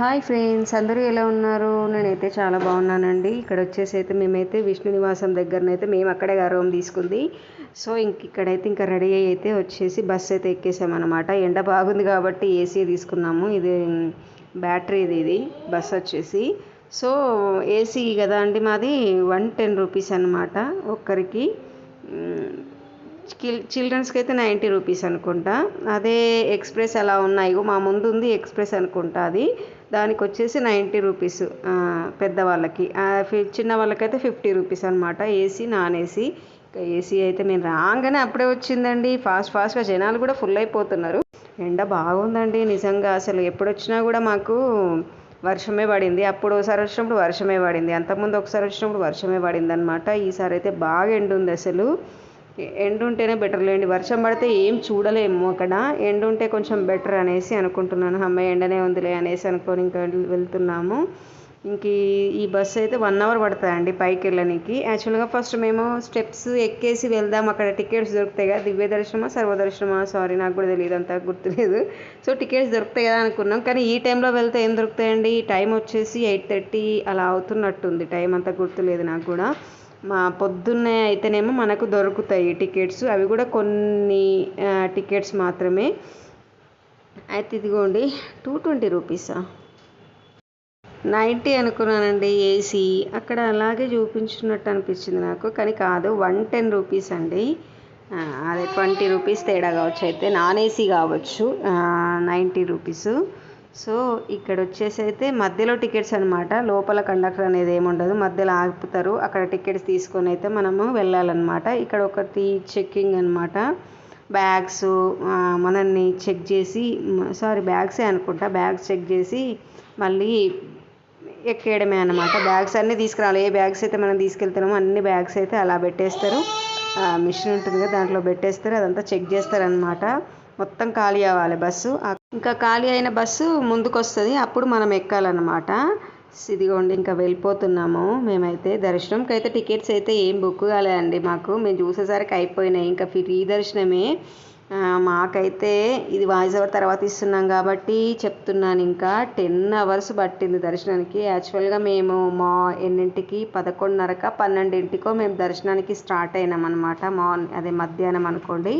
Hi friends అందరూ ఎలా ఉన్నారు? నేనైతే చాలా బాగున్నానండి. ఇక్కడ వచ్చేసి అయితే మేమైతే విష్ణు నివాసం దగ్గరనైతే మేము అక్కడే రూమ్ తీసుకుంది. సో ఇంక ఇక్కడైతే ఇంకా రెడీ అయ్యి అయితే వచ్చేసి బస్ అయితే ఎక్కేసామన్నమాట. ఎండ బాగుంది కాబట్టి ఏసీ తీసుకున్నాము. ఇది బ్యాటరీది ఇది బస్ వచ్చేసి. సో ఏసీ కదా అండి మాది. వన్ టెన్ రూపీస్ అనమాట ఒక్కరికి. చిల్ చిల్డ్రన్స్కి అయితే నైంటీ రూపీస్ అనుకుంటా. అదే ఎక్స్ప్రెస్ అలా ఉన్నాయి. మా ముందు ఉంది ఎక్స్ప్రెస్ అనుకుంటా అది. దానికి వచ్చేసి నైంటీ రూపీస్ పెద్దవాళ్ళకి. చిన్న వాళ్ళకైతే ఫిఫ్టీ రూపీస్ అనమాట ఏసీ నాన్ ఏసీ. ఇంకా ఏసీ అయితే నేను రాగానే అప్పుడే వచ్చిందండి. ఫాస్ట్ ఫాస్ట్గా జనాలు కూడా ఫుల్ అయిపోతున్నారు. ఎండ బాగుందండి నిజంగా. అసలు ఎప్పుడు వచ్చినా కూడా మాకు వర్షమే పడింది. అప్పుడు ఒకసారి వచ్చినప్పుడు వర్షమే పడింది. అంతకుముందు ఒకసారి వచ్చినప్పుడు వర్షమే పడింది అనమాట ఈసారి అయితే బాగా ఎండు ఉంది అసలు. ఎండు ఉంటేనే బెటర్ లేండి. వర్షం పడితే ఏం చూడలేము అక్కడ. ఎండు ఉంటే కొంచెం బెటర్ అనేసి అనుకుంటున్నాను. అమ్మాయి ఎండనే ఉందిలే అనేసి అనుకొని ఇంకా వెళ్తున్నాము. ఇంక ఈ బస్సు అయితే వన్ అవర్ పడుతుందండి పైకి వెళ్ళడానికి యాక్చువల్గా ఫస్ట్ మేము స్టెప్స్ ఎక్కేసి వెళ్దాం. అక్కడ టికెట్స్ దొరుకుతాయి కదా. దివ్య దర్శనమా సర్వదర్శనమా సారీ నాకు కూడా తెలియదు. అంత గుర్తులేదు. సో టికెట్స్ దొరుకుతాయి కదా అనుకున్నాం. కానీ ఈ టైంలో వెళ్తే ఏం దొరుకుతాయండి? టైం వచ్చేసి ఎయిట్ థర్టీ అలా అవుతున్నట్టుంది. టైం అంతా గుర్తులేదు నాకు కూడా. మా పొద్దున్నే అయితేనేమో మనకు దొరుకుతాయి టికెట్స్. అవి కూడా కొన్ని టికెట్స్ మాత్రమే. అయితే ఇదిగోండి టూ ట్వంటీ రూపీసా? నైంటీ అనుకున్నానండి ఏసీ. అక్కడ అలాగే చూపించినట్టు అనిపించింది నాకు కానీ కాదు వన్ టెన్ రూపీస్ అండి. అదే ట్వంటీ రూపీస్ తేడా కావచ్చు. అయితే నాన్ ఏసీ కావచ్చు నైంటీ రూపీస్. సో ఇక్కడ వచ్చేసి అయితే మధ్యలో టికెట్స్ అనమాట లోపల కండక్టర్ అనేది ఏముండదు. మధ్యలో ఆపుతారు అక్కడ టికెట్స్ తీసుకొని అయితే మనము వెళ్ళాలన్నమాట. ఇక్కడ ఒకటి చెక్కింగ్ అనమాట బ్యాగ్స్ మనల్ని చెక్ చేసి సారీ బ్యాగ్సే అనుకుంటా. బ్యాగ్స్ చెక్ చేసి మళ్ళీ ఎక్కేయడమే అనమాట బ్యాగ్స్ అన్నీ తీసుకురావాలి. ఏ బ్యాగ్స్ అయితే మనం తీసుకెళ్తామో అన్ని బ్యాగ్స్ అయితే అలా పెట్టేస్తారు. మిషన్ ఉంటుంది కదా దాంట్లో పెట్టేస్తారు. అదంతా చెక్ చేస్తారనమాట మొత్తం ఖాళీ అవ్వాలి బస్సు. ఇంకా ఖాళీ అయిన బస్సు ముందుకు వస్తుంది అప్పుడు మనం ఎక్కాలన్నమాట. ఇదిగోండి ఇంకా వెళ్ళిపోతున్నాము. మేమైతే దర్శనంకి అయితే టికెట్స్ అయితే ఏం బుక్ కాలేదండి మాకు. మేము చూసేసరికి అయిపోయినాయి. ఇంకా ఫ్రీ దర్శనమే. మాకైతే ఇది వాయిస్ అవర్ తర్వాత ఇస్తున్నాం కాబట్టి చెప్తున్నాను. ఇంకా టెన్ అవర్స్ పట్టింది దర్శనానికి. యాక్చువల్గా మేము మా ఎన్నింటికి? పదకొండున్నరక పన్నెండింటికో మేము దర్శనానికి స్టార్ట్ అయినాం అనమాట మార్నింగ్ అదే మధ్యాహ్నం అనుకోండి.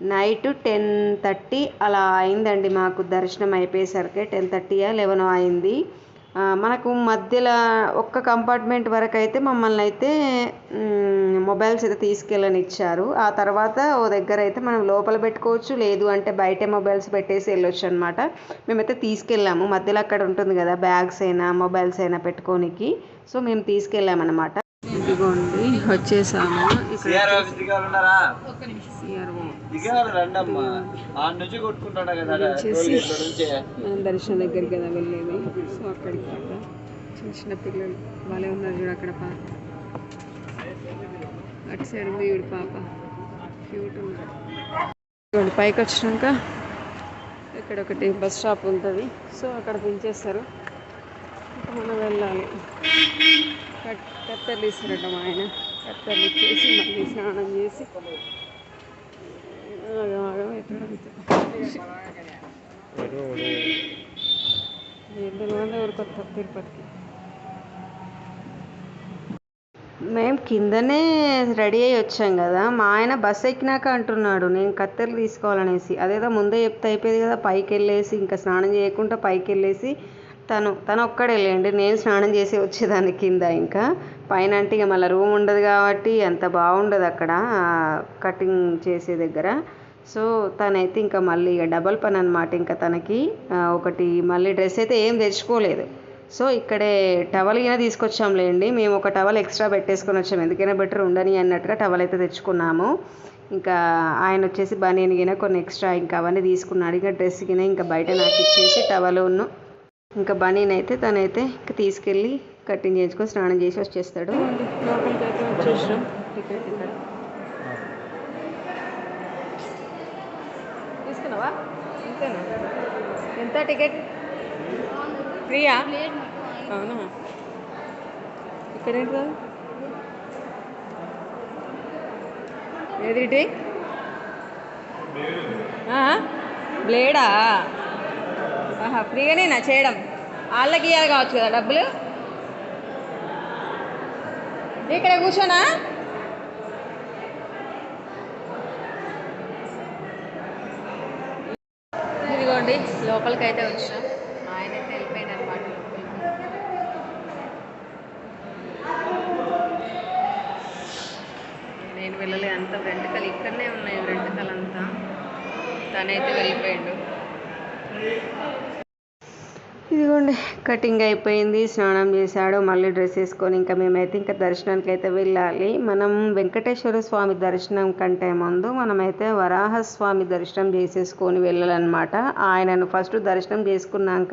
నైట్ టెన్ థర్టీ అలా అయిందండి మాకు దర్శనం అయిపోయేసరికి. టెన్ థర్టీయా లెవెన్ అయింది. మనకు మధ్యలో ఒక్క కంపార్ట్మెంట్ వరకు అయితే మమ్మల్ని అయితే మొబైల్స్ అయితే తీసుకెళ్ళని ఇచ్చారు ఆ తర్వాత ఓ దగ్గర అయితే మనం లోపల పెట్టుకోవచ్చు లేదు అంటే బయటే మొబైల్స్ పెట్టేసి వెళ్ళొచ్చు అనమాట మేమైతే తీసుకెళ్ళాము. మధ్యలో అక్కడ ఉంటుంది కదా బ్యాగ్స్ అయినా మొబైల్స్ అయినా పెట్టుకోనికి. సో మేము తీసుకెళ్ళామన్నమాట ఇదిగోండి వచ్చేసాము. మనం దర్శనం దగ్గరికి కదా వెళ్ళేది? సో అక్కడికి కదా చిన్న చిన్న పిల్లలు భలే ఉన్నారు చూడు అక్కడ పాప అటు సైడ్ ఉంది వీడు పాప. క్యూట్ ఉన్నారు పైకి వచ్చినాక ఇక్కడ ఒకటి బస్ స్టాప్ ఉంటుంది. సో అక్కడ దించేస్తారు. మనం వెళ్ళాలి. కత్తెరలు ఇస్తారట మా ఆయన. కత్తెరలు ఇచ్చేసి మళ్ళీ స్నానం చేసి కొత్త తిరుపతికి మేము కిందనే రెడీ అయ్యి వచ్చాం కదా. మా ఆయన బస్ ఎక్కినాక అంటున్నాడు నేను కత్తెరలు తీసుకోవాలనేసి. అదేదో ముందే చెప్తే అయిపోయేది కదా పైకి వెళ్ళేసి ఇంకా స్నానం చేయకుండా పైకి వెళ్ళేసి తను తను ఒక్కడే లేండి నేను స్నానం చేసి వచ్చేదాన్ని కింద ఇంకా. పైన అంటే ఇక మళ్ళీ రూమ్ ఉండదు కాబట్టి అంత బాగుండదు అక్కడ కటింగ్ చేసే దగ్గర. సో తనైతే ఇంకా మళ్ళీ ఇక డబల్ పని అనమాట ఇంకా తనకి. ఒకటి మళ్ళీ డ్రెస్ అయితే ఏం తెచ్చుకోలేదు. సో ఇక్కడే టవల్ అయినా తీసుకొచ్చాంలేండి మేము ఒక టవల్ ఎక్స్ట్రా పెట్టేసుకొని వచ్చాము ఎందుకైనా బెటర్ ఉండని అన్నట్టుగా టవల్ అయితే తెచ్చుకున్నాము. ఇంకా ఆయన వచ్చేసి బనీన్ కొన్ని ఎక్స్ట్రా ఇంకా అవన్నీ తీసుకున్నాడు. ఇంకా డ్రెస్ గిన ఇంకా బయట నాకు ఇచ్చేసి టవలును ఇంకా బనీన్ అయితే తనైతే ఇంకా తీసుకెళ్ళి కటింగ్ చేయించుకొని స్నానం చేసి వచ్చేస్తాడు. లోపలికి అయితే వచ్చేసాం టికెట్? ఇక్కడ తీసుకున్నావా ఎంత టికెట్ ఫ్రీయా అవునా ఇక్కడ ఏంటి ఎదుటి బ్లేడా? ఆహా ఫ్రీగానేనా చేయడం. వాళ్ళకి ఇవ్వాలి కావచ్చు కదా డబ్బులు? ఇక్కడ కూర్చోనా? ఇదిగోండి లోపలికి అయితే వచ్చాం ఆయన అయితే వెళ్ళిపోయాడు అనమాట నేను వెళ్ళలే అంత వెంటకలు ఇక్కడనే ఉన్నాయి వెంటకలు అంతా తనైతే వెళ్ళిపోయాడు. ఇదిగోండి కటింగ్ అయిపోయింది స్నానం చేశాడు మళ్ళీ డ్రెస్ వేసుకొని ఇంకా మేమైతే ఇంకా దర్శనానికి అయితే వెళ్ళాలి. మనం వెంకటేశ్వర స్వామి దర్శనం కంటే ముందు మనమైతే వరాహస్వామి దర్శనం చేసేసుకొని వెళ్ళాలన్నమాట. ఆయనను ఫస్ట్ దర్శనం చేసుకున్నాక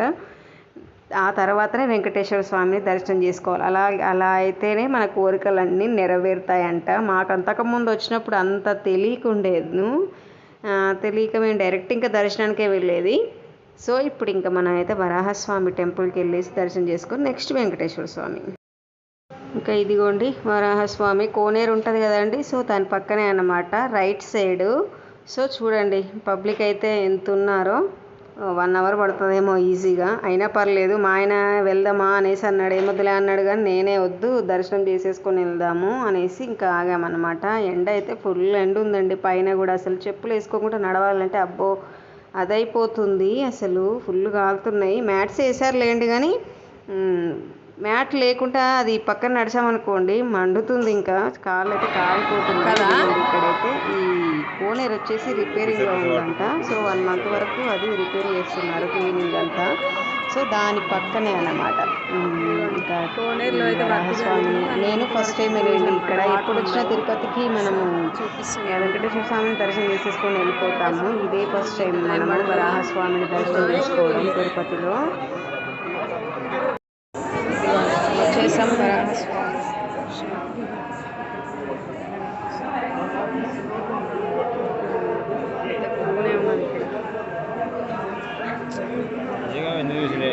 ఆ తర్వాతనే వెంకటేశ్వర స్వామిని దర్శనం చేసుకోవాలి. అలా అలా అయితేనే మన కోరికలన్నీ నెరవేరుతాయంట. మాకు అంతకుముందు వచ్చినప్పుడు అంత తెలియకుండేది. తెలియక మేము డైరెక్ట్ ఇంకా దర్శనానికే వెళ్ళేది. సో ఇప్పుడు ఇంకా మనం అయితే వరాహస్వామి టెంపుల్కి వెళ్ళేసి దర్శనం చేసుకొని నెక్స్ట్ వెంకటేశ్వర స్వామి. ఇంకా ఇదిగోండి వరాహస్వామి కోనేరు ఉంటుంది కదండి సో దాని పక్కనే అన్నమాట రైట్ సైడు. సో చూడండి పబ్లిక్ అయితే ఎంత ఉన్నారో వన్ అవర్ పడుతుందేమో ఈజీగా. అయినా పర్లేదు మా ఆయన వెళ్దామా అనేసి అన్నాడు. ఏమొద్దులే అన్నాడు కానీ నేనే వద్దు దర్శనం చేసేసుకొని వెళ్దాము అనేసి ఇంకా ఆగామన్నమాట. ఎండ అయితే ఫుల్ ఎండ ఉందండి పైన కూడా అసలు చెప్పులు వేసుకోకుండా నడవాలంటే అబ్బో. అదైపోతుంది అసలు. ఫుల్ కాలుతున్నాయి మ్యాట్స్ వేసారు లేండి కానీ మ్యాట్ లేకుండా అది పక్కన నడిచామనుకోండి మండుతుంది ఇంకా. కాళ్ళు అయితే కాలిపోతుంది ఇక్కడైతే ఈ కోనేరు వచ్చేసి రిపేరింగ్లో ఉందంట. సో వన్ మంత్ వరకు అది రిపేర్ చేస్తున్నారు క్లీనింగ్ అంతా. సో దాని పక్కనే అన్నమాట. ఇంకా కోనేరులో అయితే వరాహస్వామి నేను ఫస్ట్ టైం వెళ్ళండి ఇక్కడ ఎప్పుడు వచ్చినా తిరుపతికి మనము వెంకటేశ్వర స్వామిని దర్శనం చేసేసుకొని వెళ్ళిపోతాము. ఇదే ఫస్ట్ టైం మనము వరాహస్వామిని దర్శనం చేసుకోవడం తిరుపతిలో. వచ్చేసాం వరాహస్వామి బాగానే ఉన్నది ఇక్కడ 지금 ఎందుకు చూసిలే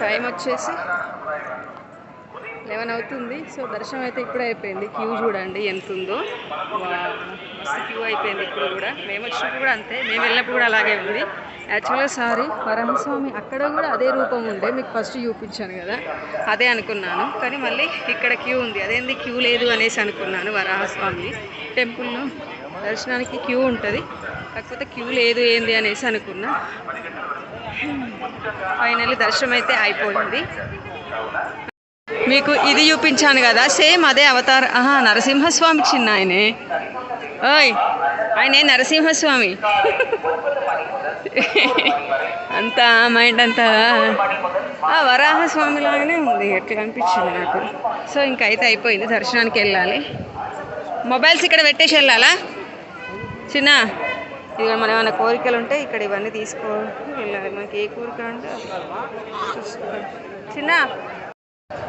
టైం వచ్చేసి లెవెన్ అవుతుంది. సో దర్శనం అయితే ఇప్పుడే అయిపోయింది. క్యూ చూడండి ఎంత ఉందో మస్తు క్యూ అయిపోయింది ఇప్పుడు కూడా. మేము వచ్చినప్పుడు కూడా అంతే. మేము వెళ్ళినప్పుడు కూడా అలాగే ఉంది. యాక్చువల్గా సారీ వరహస్వామి అక్కడ కూడా అదే రూపం ఉండే. మీకు ఫస్ట్ చూపించాను కదా. అదే అనుకున్నాను. కానీ మళ్ళీ ఇక్కడ క్యూ ఉంది. అదేంది క్యూ లేదు అనేసి అనుకున్నాను వరాహస్వామి టెంపుల్లో దర్శనానికి క్యూ ఉంటుంది. కాకపోతే క్యూ లేదు ఏంది అనేసి అనుకున్నా. ఫైనల్లీ దర్శనం అయితే అయిపోయింది. మీకు ఇది చూపించాను కదా సేమ్ అదే అవతార ఆహా నరసింహస్వామి చిన్న ఆయనే. ఓయ్ ఆయనే నరసింహస్వామి. అంతా మైండ్ అంతా ఆ వరాహస్వామి లాగానే ఉంది ఎట్లా అనిపించింది నాకు. సో ఇంకైతే అయితే అయిపోయింది దర్శనానికి వెళ్ళాలి. మొబైల్స్ ఇక్కడ పెట్టేసి వెళ్ళాలా? చిన్న ఇక మన ఏమైనా కోరికలు ఉంటే ఇక్కడ ఇవన్నీ తీసుకో. వెళ్ళాలి. మనకి ఏ కోరిక అంటే చిన్న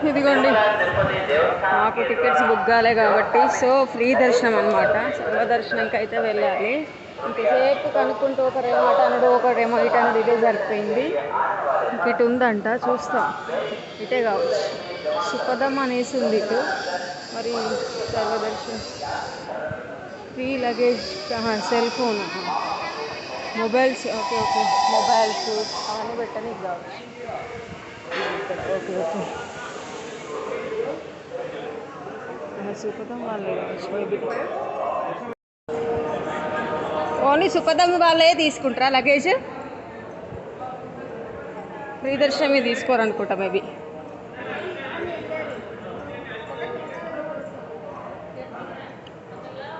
ఇదిగోండి. మాకు టికెట్స్ బుక్ కాలే కాబట్టి సో ఫ్రీ దర్శనం అనమాట సర్వ దర్శనంకి అయితే వెళ్ళాలి. ఇంతసేపు కనుక్కుంటూ ఒకరేమో అటు అనడు ఒకరేమో ఇటు అనడు ఇదే సరిపోయింది. ఇటు ఉందంట చూస్తాం. ఇటే కావచ్చు. సుఖదం అనేసి ఉంది ఇటు. మరి సర్వదర్శనం free luggage cell phone mobiles okay okay mobiles అవన్నీ పెట్టడానికి కావచ్చు ఇక్కడ ఓకే ఓకే సుపదం వాళ్ళే కావచ్చు మేబీ ఓన్లీ సుపదం వాళ్ళే తీసుకుంటారా లగేజ్ ఫ్రీ దర్శనమే తీసుకోరనుకుంటా మేబీ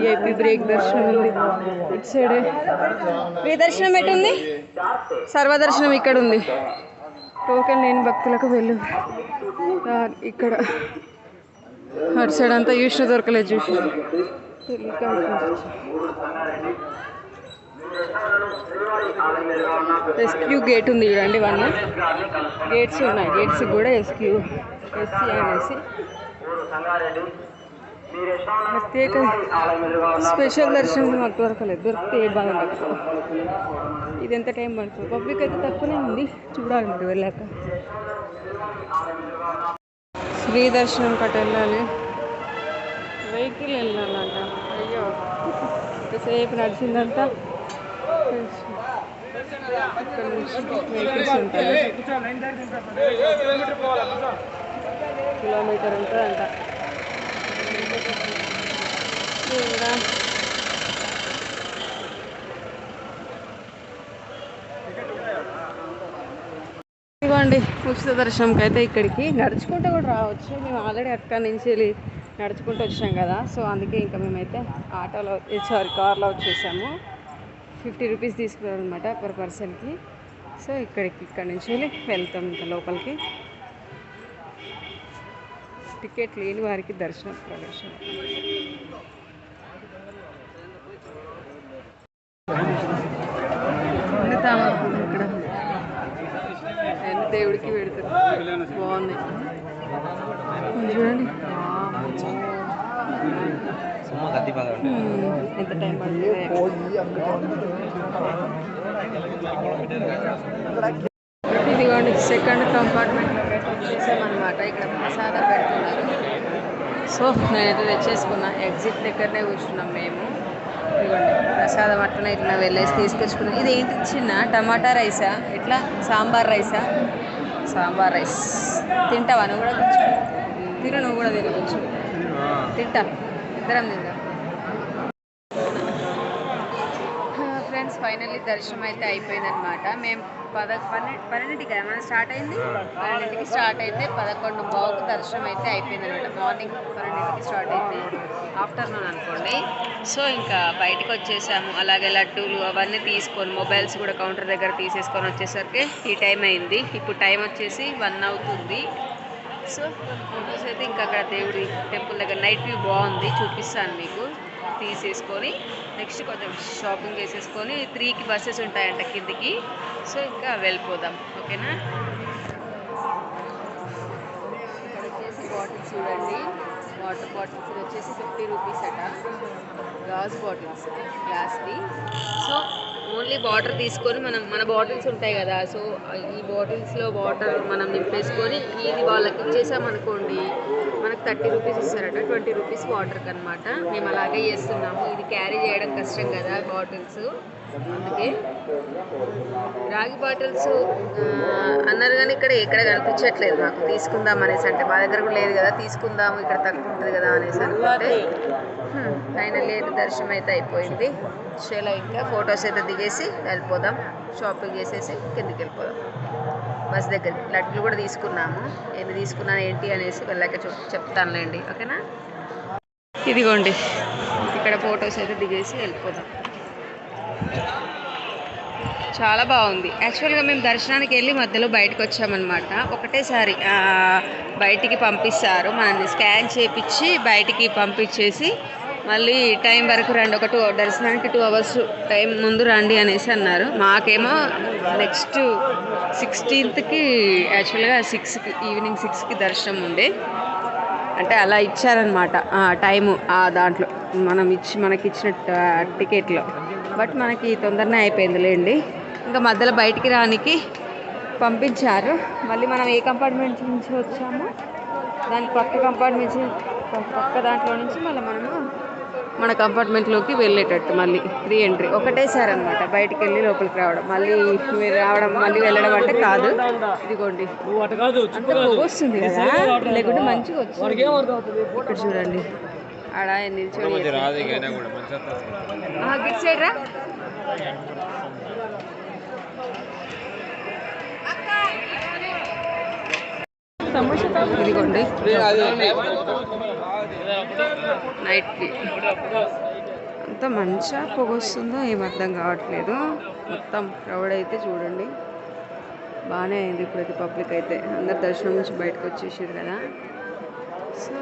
విఐపి బ్రేక్ దర్శనం ఉంది ఇటు సైడ్. ఏ దర్శనం ఎటుంది? సర్వదర్శనం ఇక్కడ ఉంది టోకెన్ లేని భక్తులకు వెళ్ళు. ఇక్కడ. అటు సైడ్ అంతా చూసిన దొరకలేదు చూసి. ఎస్క్యూ గేట్ ఉంది చూడండి వన్. గేట్స్ ఉన్నాయి. గేట్స్ కూడా ఎస్క్యూ ఎస్సీ అనేసి ప్రత్యేక స్పెషల్ దర్శనం మాకు దొరకలేదు దొరికితే ఏ బాధ ఇది ఎంత టైం పడుతుంది పబ్లిక్ అయితే తక్కువనే ఉంది చూడాలి మరి వెళ్ళాక ఫ్రీ దర్శనం కట్ వెళ్ళాలి వెహికల్ వెళ్ళాలంట అయ్యో సేపు నుంచి వెహికల్స్ ఉంటాయి కిలోమీటర్ ఉంటుందంట. ఇంకా ఇదిగోండి ఉచిత దర్శనంకి అయితే ఇక్కడికి నడుచుకుంటూ కూడా రావచ్చు. మేము ఆల్రెడీ అక్కడి నుంచి వెళ్ళి నడుచుకుంటూ వచ్చాం కదా. సో అందుకే ఇంకా మేమైతే ఆటోలో సారీ కార్లో వచ్చేసాము. ఫిఫ్టీ రూపీస్ తీసుకున్నారు అనమాట పర్ పర్సన్కి. సో ఇక్కడికి ఇక్కడ నుంచి వెళ్ళి వెళ్తాం ఇంకా లోపలికి. టికెట్ లేని వారికి దర్శన ప్రవేశం. ఇక్కడ. అన్ని దేవుడికి పెడతారు బాగుంది. చూడండి. ఎంత టైం పడుతుంది? సెకండ్ కంపార్ట్మెంట్లో అయితే వచ్చేసామన్నమాట. ఇక్కడ ప్రసాదం పెడుతున్నారు. సో నేనైతే తెచ్చేసుకున్నా. ఎగ్జిట్ దగ్గరనే కూర్చున్నాం మేము. ఇదిగోండి ప్రసాదం అట్లనే ఇట్లా వెళ్ళేసి తీసుకొచ్చుకున్నాం. ఇది ఏంటి చిన్న టమాటా రైసా? ఇట్లా సాంబార్ రైసా? సాంబార్ రైస్. తింటావా? నువ్వు కూడా కొంచెం. తిన నువ్వు కూడా తిన కొంచెం. తింటా. ఇద్దరం తిందాం. ఫ్రెండ్స్ ఫైనల్లీ దర్శనం అయితే అయిపోయిందనమాట మేము పద పన్నెండు పన్నెండింటికి కదా? మనం స్టార్ట్ అయింది? పన్నెండింటికి స్టార్ట్ అయితే పదకొండు బావుకు దర్శనం అయితే అయిపోయిందనమాట. మార్నింగ్ పన్నెండింటికి స్టార్ట్ అయింది. ఆఫ్టర్నూన్ అనుకోండి. సో ఇంకా బయటకు వచ్చేసాము. అలాగే లడ్డూలు అవన్నీ తీసుకొని మొబైల్స్ కూడా కౌంటర్ దగ్గర తీసేసుకొని వచ్చేసరికి ఈ టైం అయింది. ఇప్పుడు టైం వచ్చేసి వన్ అవుతుంది. సో ఫొటోస్ అయితే ఇంకా అక్కడ దేవుడి టెంపుల్ దగ్గర. నైట్ వ్యూ బాగుంది. చూపిస్తాను మీకు. తీసేసుకొని నెక్స్ట్ కొంచెం షాపింగ్ చేసేసుకొని త్రీకి బస్సెస్ ఉంటాయంట కిందికి. సో ఇంకా వెళ్ళిపోదాం. ఓకేనా? ఇక్కడ వచ్చేసి బాటిల్స్ చూడండి. వాటర్ బాటిల్స్ ఇది వచ్చేసి ఫిఫ్టీ రూపీస్ అట. గాజు బాటిల్స్ గ్లాస్ది సో ఓన్లీ వాటర్ తీసుకొని మనం మన బాటిల్స్ ఉంటాయి కదా. సో ఈ బాటిల్స్లో వాటర్ మనం నింపేసుకొని ఇది వాళ్ళకి ఇచ్చేసామనుకోండి మనకు థర్టీ రూపీస్ ఇస్తారట ట్వంటీ రూపీస్ వాటర్కి అనమాట మేము అలాగే చేస్తున్నాము. ఇది క్యారీ చేయడం కష్టం కదా బాటిల్స్. అందుకే రాగి బాటిల్స్ అన్నారు కానీ ఇక్కడ ఎక్కడ కనిపించట్లేదు నాకు తీసుకుందాం అనేసి అంటే మా దగ్గర కూడా లేదు కదా తీసుకుందాము ఇక్కడ తక్కువ ఉంటుంది కదా అనేసి అనుకుంటే ఫైనల్ అయితే దర్శనం అయితే అయిపోయింది. చలో ఇంకా ఫొటోస్ అయితే దిగేసి వెళ్ళిపోదాం. షాపింగ్ చేసేసి కిందికి వెళ్ళిపోదాం. బస్ దగ్గర లడ్లు కూడా తీసుకున్నాము. ఎన్ని తీసుకున్నాను ఏంటి అనేసి వెళ్ళాక చెప్తానులేండి. ఓకేనా? ఇదిగోండి. ఇక్కడ ఫొటోస్ అయితే దిగేసి వెళ్ళిపోదాం. చాలా బాగుంది. యాక్చువల్గా మేము దర్శనానికి వెళ్ళి మధ్యలో బయటకు వచ్చామన్నమాట. ఒకటేసారి బయటికి పంపిస్తారు. మనల్ని స్కాన్ చేపించి బయటికి పంపించేసి మళ్ళీ టైం వరకు రండి. ఒక టూ దర్శనానికి టూ అవర్స్ టైం ముందు రండి అనేసి అన్నారు. మాకేమో నెక్స్ట్ సిక్స్టీన్త్కి యాక్చువల్గా సిక్స్కి ఈవినింగ్ సిక్స్కి దర్శనం ఉండే. అంటే అలా ఇచ్చారనమాట టైము ఆ దాంట్లో. మనం ఇచ్చి మనకి ఇచ్చిన టికెట్లో. బట్ మనకి తొందరనే అయిపోయింది లేండి. ఇంకా మధ్యలో బయటికి రానికి పంపించారు. మళ్ళీ మనం ఏ కంపార్ట్మెంట్ నుంచి వచ్చామో దాని పక్క కంపార్ట్మెంట్ పక్క దాంట్లో నుంచి మళ్ళీ మనము మన కంపార్ట్మెంట్లోకి వెళ్ళేటట్టు మళ్ళీ రీ ఎంట్రీ ఒకటేసారి అనమాట బయటికి వెళ్ళి లోపలికి రావడం. మళ్ళీ మీరు రావడం మళ్ళీ వెళ్ళడం అంటే కాదు. ఇదిగోండి. అంత వస్తుంది కదా? లేకుంటే మంచిగా వచ్చింది ఇక్కడ చూడండి. ఆడ నిల్చొని గిట్ రా ఇదిగోండి. నైట్ అంత మంచిగా పొగ వస్తుందో ఏం అర్థం కావట్లేదు. మొత్తం క్రౌడ్ అయితే చూడండి. బాగానే అయింది ఇప్పుడైతే పబ్లిక్ అయితే. అందరు దర్శనం నుంచి బయటకు వచ్చేసారు కదా. సో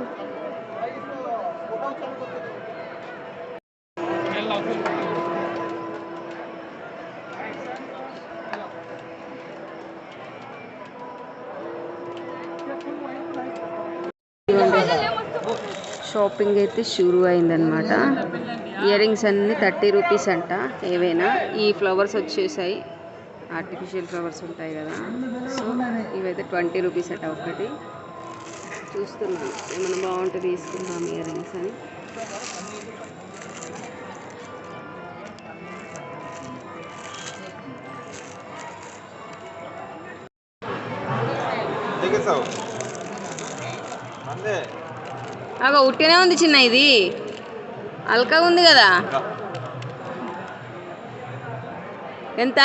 షాపింగ్ అయితే షురూ అయిందనమాట ఇయర్ రింగ్స్ అన్నీ థర్టీ రూపీస్ అంట ఏవైనా. ఈ ఫ్లవర్స్ వచ్చేసాయి. ఆర్టిఫిషియల్ ఫ్లవర్స్ ఉంటాయి కదా. సో ఇవైతే ట్వంటీ రూపీస్ అట ఒకటి చూస్తున్నాను. ఏమైనా బాగుంటే తీసుకుందాం ఇయర్ రింగ్స్ అని. అగో ఉట్టినే ఉంది చిన్న ఇది. అల్కా ఉంది కదా. ఎంత?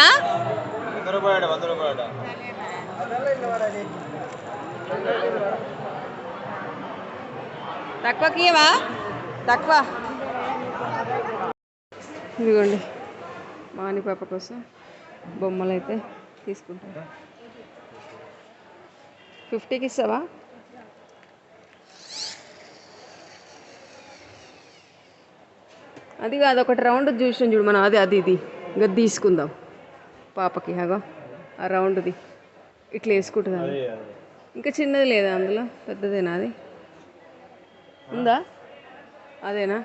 తక్కువకి ఇవ్వవా తక్కువ ఇదిగోండి. మాని పాప కోసం బొమ్మలు అయితే తీసుకుంటాను. ఫిఫ్టీకి ఇస్తావా? అది కాదు ఒకటి రౌండ్ చూసాం చూడు మనం. అది అది ఇది. ఇంకా తీసుకుందాం. పాపకి అగో. ఆ రౌండ్ది ఇట్లా వేసుకుంటుంది? ఇంకా చిన్నది లేదా అందులో? పెద్దదేనా అది? ఉందా? అదేనా?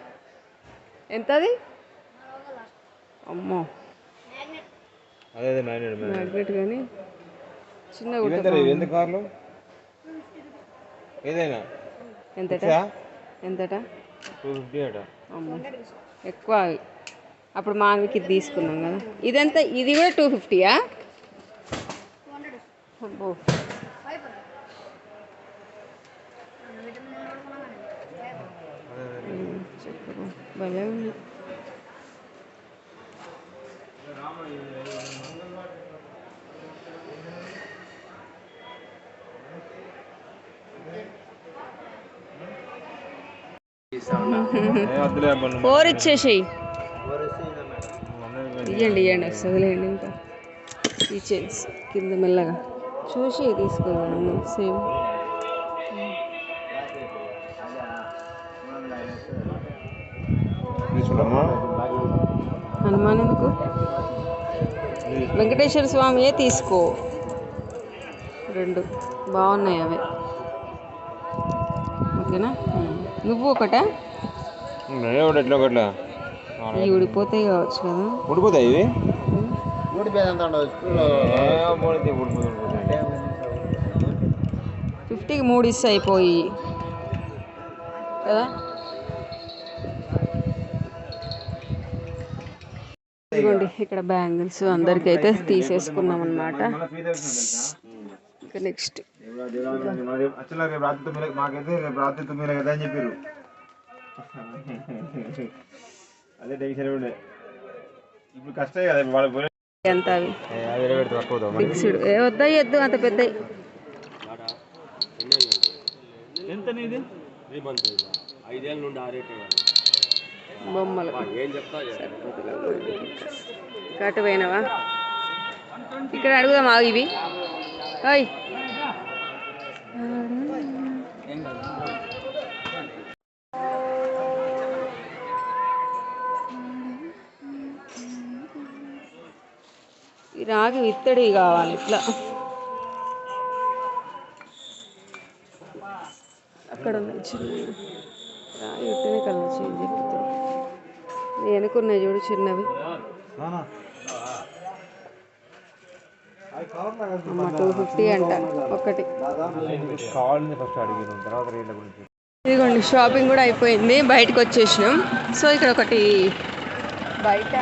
ఎంత అది అమ్మో మ్యాగ్నెట్ కానీ చిన్న కార్లు? ఏదైనా? ఎంతట? ఎంతట? టూ ఫిఫ్టీ అట. అమ్మో. ఎక్కువ. అప్పుడు ఇది తీసుకున్నాం కదా. ఇదెంత ఇది కూడా టూ ఫిఫ్టీయా అబ్బో. చెప్పు. భలే ఫోర్ ఇచ్చేసేయి ఇవ్వండి ఇవ్వండి వస్తుందిలేండి ఇంకా. ఈ చైన్స్ కింద మెల్లగా. చూసి తీసుకుందాం సేమ్. హనుమాన్ ఎందుకు? వెంకటేశ్వర స్వామియే తీసుకో. రెండు. బాగున్నాయి అవి. ఓకేనా. నువ్వు ఒకటా? ఒకటి ఎట్లా ఒకట్లా. ఇవి ఉడిపోతాయి కావచ్చు కదా. ఉడిపోతాయి ఇవి? ఉడిపోతాయి ఫిఫ్టీకి మూడు ఇస్తే అయిపోయి. కదా? ఇదిగోండి ఇక్కడ బ్యాంగిల్స్ అందరికైతే తీసేసుకున్నాం అనమాట ఇంకా నెక్స్ట్. యాక్చువల్గా రేపు రాత్రి తొమ్మిది మాకైతే రేపు రాత్రి తొమ్మిది కదా అని చెప్పారు అదే టెన్షన్ ఉండే ఇప్పుడు కష్టమే కదా వాళ్ళు పోయి ఎంత అవి ఫిక్స్డ్ ఏ వద్దా ఎద్దు అంత పెద్ద ఎంత నీది బొమ్మలు ఇక్కడ అడుగుదామా ఇవి. ఓయ్. రాగి విత్తడి కావాలి ఇట్లా. అక్కడ చిన్న రాగి విత్తడి కలర్ చేంజ్ వెనుకున్నాయి చూడు చిన్నవి. టూ ఫిఫ్టీ అంట ఒకటి ఇదిగోండి షాపింగ్ కూడా అయిపోయింది. బయటకు వచ్చేసినాం. సో ఇక్కడ ఒకటి బయట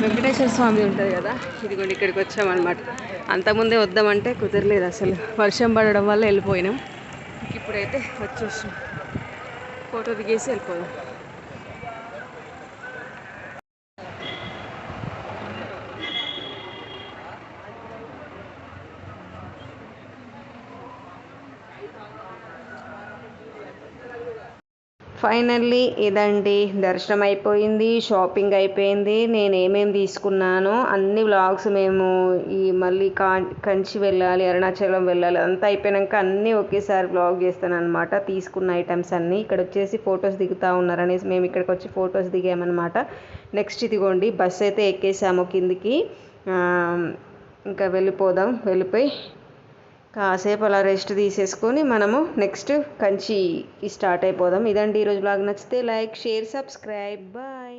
వెంకటేశ్వర స్వామి ఉంటుంది కదా? ఇదిగోండి ఇక్కడికి వచ్చామన్నమాట. అంతకుముందే వద్దామంటే కుదరలేదు అసలు. వర్షం పడడం వల్ల వెళ్ళిపోయినాం. ఇప్పుడైతే వచ్చేసాం ఫోటో దిగేసి వెళ్ళిపోదాం. ఫైనల్లీ ఇదండి దర్శనం అయిపోయింది షాపింగ్ అయిపోయింది నేను ఏమేమి తీసుకున్నానో అన్ని వ్లాగ్స్ మేము ఈ మళ్ళీ కా కంచి వెళ్ళాలి అరుణాచలం వెళ్ళాలి అంతా అయిపోయాక అన్నీ ఒకేసారి వ్లాగ్ చేస్తాను అనమాట తీసుకున్న ఐటమ్స్ అన్నీ ఇక్కడ వచ్చేసి ఫొటోస్ దిగుతూ ఉన్నారనేసి మేము ఇక్కడికి వచ్చి ఫొటోస్ దిగామన్నమాట. నెక్స్ట్ ఇదిగోండి బస్ అయితే ఎక్కేసాము కిందికి. ఇంకా వెళ్ళిపోదాం వెళ్ళిపోయి కాసేపు అలా రెస్ట్ తీసేసుకొని మనము నెక్స్ట్ కంచి స్టార్ట్ అయిపోదాం. ఇదండి ఈరోజు బ్లాగ్. నచ్చితే లైక్ షేర్ సబ్స్క్రైబ్. బాయ్.